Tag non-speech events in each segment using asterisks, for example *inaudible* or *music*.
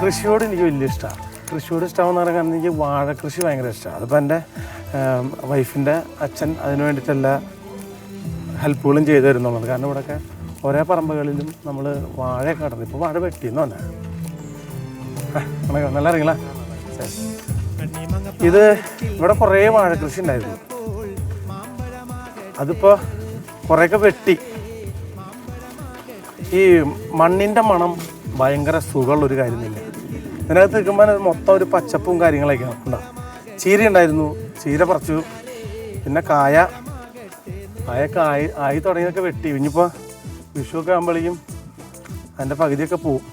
കൃഷിയോട് എനിക്ക് വലിയ ഇഷ്ടമാണ് കൃഷിയോട് ഇഷ്ടമെന്ന് പറയാൻ കാരണം എനിക്ക് വാഴ കൃഷി ഭയങ്കര ഇഷ്ടമാണ് അതിപ്പോൾ എന്റെ വൈഫിന്റെ അച്ഛൻ അതിന് വേണ്ടിയിട്ടെല്ലാ ഹെൽപ്പുകളും ചെയ്തു തരുന്നുള്ളത് കാരണം ഇവിടെയൊക്കെ ഓരോ പറമ്പുകളിലും നമ്മൾ വാഴയൊക്കെ കടന്നു ഇപ്പോൾ വാഴ വെട്ടിയെന്ന് പറഞ്ഞാൽ നല്ല അറിയില്ല. ഇത് ഇവിടെ കുറേ വാഴ കൃഷി ഉണ്ടായിരുന്നു. അതിപ്പോൾ കുറേയൊക്കെ വെട്ടി. ഈ മണ്ണിന്റെ മണം ഭയങ്കര സുഖമുള്ളൊരു കാര്യമില്ല? ഇതിനകത്ത് നിൽക്കുമ്പോൾ മൊത്തം ഒരു പച്ചപ്പും കാര്യങ്ങളൊക്കെയാണ് ഉണ്ടാവും ചീര ഉണ്ടായിരുന്നു. ചീര പറിച്ചു. പിന്നെ കായ. കായൊക്കെ ആയി ആയി തുടങ്ങിയൊക്കെ വെട്ടി. ഇനിയിപ്പോൾ വിഷുവൊക്കെ ആകുമ്പോഴേക്കും അതിന്റെ പകുതിയൊക്കെ പോവും.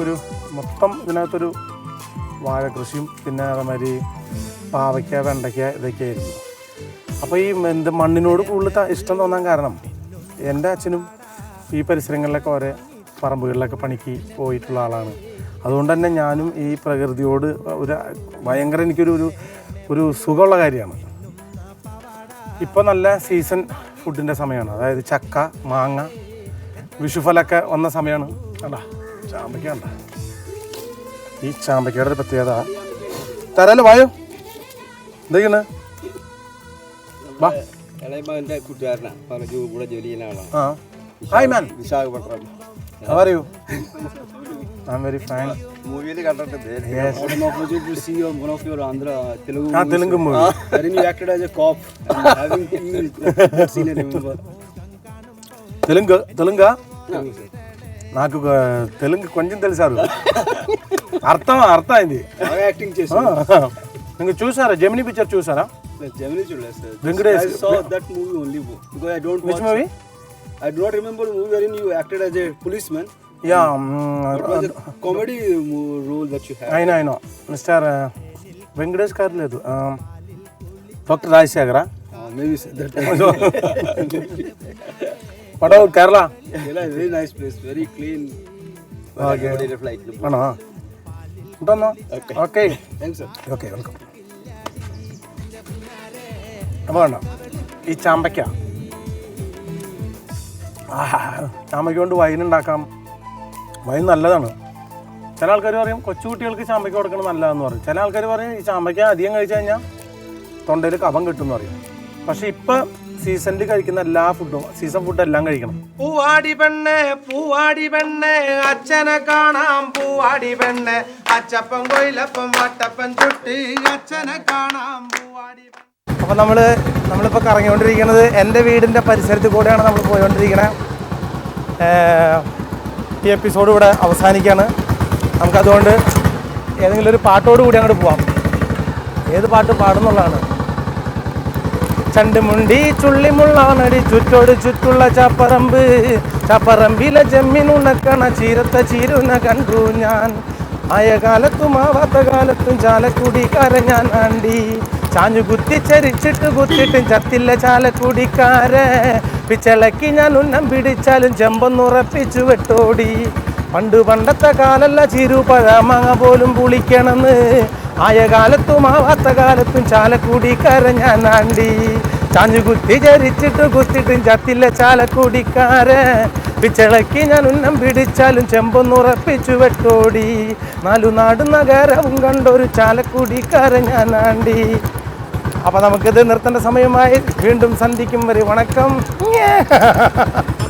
ഒരു മൊത്തം ഇതിനകത്തൊരു വാഴ കൃഷിയും പിന്നെ അതേമാതിരി പാവയ്ക്ക വെണ്ടയ്ക്ക ഇതൊക്കെ ആയിരുന്നു അപ്പോൾ ഈ എന്ത് മണ്ണിനോട് കൂടുതൽ ഇഷ്ടം തോന്നാൻ കാരണം എന്റെ അച്ഛനും ഈ പരിസരങ്ങളിലൊക്കെ ഓരോ പറമ്പുകളിലൊക്കെ പണിക്ക് പോയിട്ടുള്ള ആളാണ്. അതുകൊണ്ട് തന്നെ ഞാനും ഈ പ്രകൃതിയോട് ഒരു ഭയങ്കര എനിക്കൊരു ഒരു ഒരു സുഖമുള്ള കാര്യമാണ്. ഇപ്പോൾ നല്ല സീസൺ ഫുഡിന്റെ സമയമാണ്. അതായത് ചക്ക മാങ്ങ വിഷുഫലൊക്കെ വന്ന സമയമാണ്. അല്ല ചാമ്പയ്ക്ക കണ്ട? ഈ ചാമ്പയ്ക്കയുടെ ഒരു പ്രത്യേകത. തരാലോ വായോ? എന്തൊക്കെയാണ് വാ. ഇളയമ്മന്റെ കൂട്ടുകാരനാണ് പറഞ്ഞു കൂടെ ജോലി ചെയ്യുന്ന ആളാണ് ആ. Hi man Visakhapatnam. How are you I'm very fine మూవీలు కంటే one of your Andhra Telugu Telugu movie acted as a cop Telugu Telugu నాకు తెలుగు కొంచెం తెలిసారు. అర్థం అర్థం అయింది యాక్టింగ్ చేసి ఇంకా చూసారా? జెమినీ పిక్చర్ చూసారా? జెమినీ చూడలేదు sir Venkatesh. That movie only I don't watch movie I do not remember movie wherein you acted as a policeman. Yeah. Um, it was uh, a comedy role that you had. I know, I know. Mr. Uh, Venkatesh Karledu. Um, Dr. Rajasekhara. Uh, maybe that What about Kerala? Kerala is very nice place, very clean. Okay. Okay. Okay. Thanks, sir. Okay, welcome. അപ്പോൾ ഈ ചാമ്പയ്ക്ക ചാമ്പയ്ക്ക കൊണ്ട് wine ഉണ്ടാക്കാം. Wine നല്ലതാണ്. ചില ആൾക്കാർ പറയും കൊച്ചുകുട്ടികൾക്ക് ചാമ്പയ്ക്ക കൊടുക്കണം നല്ലതെന്ന് പറയും. ചില ആൾക്കാർ പറയും ഈ ചാമ്പയ്ക്ക അധികം കഴിച്ചു കഴിഞ്ഞാൽ തൊണ്ടയിൽ കഫം കിട്ടും എന്ന് പറയും. പക്ഷെ ഇപ്പം സീസണിൽ കഴിക്കുന്ന എല്ലാ ഫുഡും സീസൺ ഫുഡ് എല്ലാം കഴിക്കണം. പൂവാടി പെണ്ണെ പൂവാടി പെണ്ണെ അച്ഛനെ കാണാം. പൂവാടി പെണ്ണെ അച്ചപ്പൻ കൊയിലപ്പം വട്ടപ്പൻ ചുട്ടി അച്ഛനെ കാണാം. പൂവാടി. അപ്പോൾ നമ്മൾ നമ്മളിപ്പോൾ കറങ്ങിക്കൊണ്ടിരിക്കുന്നത് എന്റെ വീടിന്റെ പരിസരത്ത് കൂടെയാണ് നമ്മൾ പോയിക്കൊണ്ടിരിക്കുന്നത് ഈ എപ്പിസോഡ് ഇവിടെ അവസാനിക്കുകയാണ് നമുക്കതുകൊണ്ട് ഏതെങ്കിലും ഒരു പാട്ടോട് കൂടി അങ്ങോട്ട് പോവാം. ഏത് പാട്ട് പാടുന്നുള്ളതാണ്. ചണ്ടുമുണ്ടി ചുള്ളിമുള്ളാണടി ചുറ്റോട് ചുറ്റുള്ള ചപ്പറമ്പ്. ചപ്പറമ്പിലെ ജമ്മിനുണക്കണ ചീരത്ത ചീരുന്ന കണ്ടു ഞാൻ. ആയ കാലത്തും ആവാത്ത കാലത്തും ചാലക്കുടി കരഞ്ഞാൻ ആണ്ടി. ചാഞ്ഞു കുത്തി ചരിച്ചിട്ട് കുത്തിട്ടും ചത്തില്ല ചാലക്കുടിക്കാരെ. പിച്ചളക്കി ഞാൻ ഉന്നം പിടിച്ചാലും ചെമ്പൊന്നുറപ്പിച്ചു വെട്ടോടി. പണ്ട് പണ്ടത്തെ കാലല്ല ചിരുപഴമാങ്ങ പോലും പുളിക്കണമെന്ന്. ആയ കാലത്തും ആവാത്ത കാലത്തും ചാലക്കുടിക്കാരൻ ഞാൻ ആണ്ടി. ചാഞ്ഞു കുത്തി ചരിച്ചിട്ട് കുത്തിട്ടും ചത്തില്ല ചാലക്കുടിക്കാരെ പിച്ചളക്കി ഞാൻ ഉന്നം പിടിച്ചാലും ചെമ്പൊന്നുറപ്പിച്ചു വെട്ടോടി. നാലു നാട് നഗരവും കണ്ടൊരു ചാലക്കുടിക്കാരൻ ഞാൻ ആണ്ടി. അപ്പോൾ നമുക്കിത് നിർത്തേണ്ട സമയമായി. വീണ്ടും സന്ധിക്കും വരെ വണക്കം. *laughs*